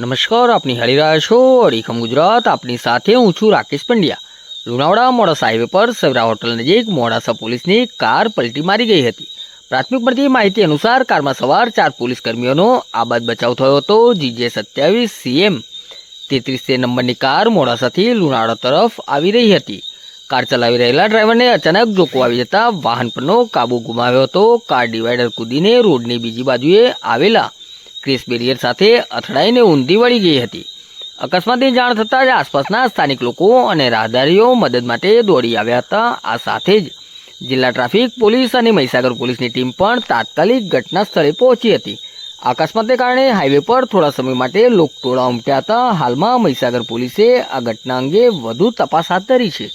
નમસ્કાર, આપની હરી રહ્યા છો, અડીખમ ગુજરાત, આપની સાથે હું છું રાકેશ પંડ્યા. લુણાવાડા મોડાસા હાઈવે પર સવરા હોટલ નજીક મોડાસા પોલીસની કાર પલટી મારી ગઈ હતી. પ્રાથમિક મળતી માહિતી અનુસાર કારમાં સવાર ચાર પોલીસ કર્મીઓનો આબાદ બચાવ થયો હતો. જીજે સત્યાવીસ, સીએમ તેત્રીસ નંબરની કાર મોડાસાથી લુણાવાડા તરફ આવી રહી હતી. કાર ચલાવી રહેલા ડ્રાઈવરને અચાનક જોકો આવી જતાં વાહન પરનો કાબુ ગુમાવ્યો હતો. કાર ડિવાઈડર કૂદીને રોડની બીજી બાજુએ આવેલા ક્રેસ બેરિયર સાથે અથડાઈને ઊંધી વળી ગઈ હતી. અકસ્માતની જાણ થતાં જ આસપાસના સ્થાનિક લોકો અને રાહદારીઓ મદદ માટે દોડી આવ્યા હતા. આ સાથે જ જિલ્લા ટ્રાફિક, પોલીસ અને મહીસાગર પોલીસની ટીમ પણ તાત્કાલિક ઘટના સ્થળે પહોંચી હતી. અકસ્માતને કારણે હાઈવે પર થોડા સમય માટે લોકટોળા ઉમટ્યા હતા. હાલમાં મહીસાગર પોલીસે આ ઘટના અંગે વધુ તપાસ હાથ ધરી છે.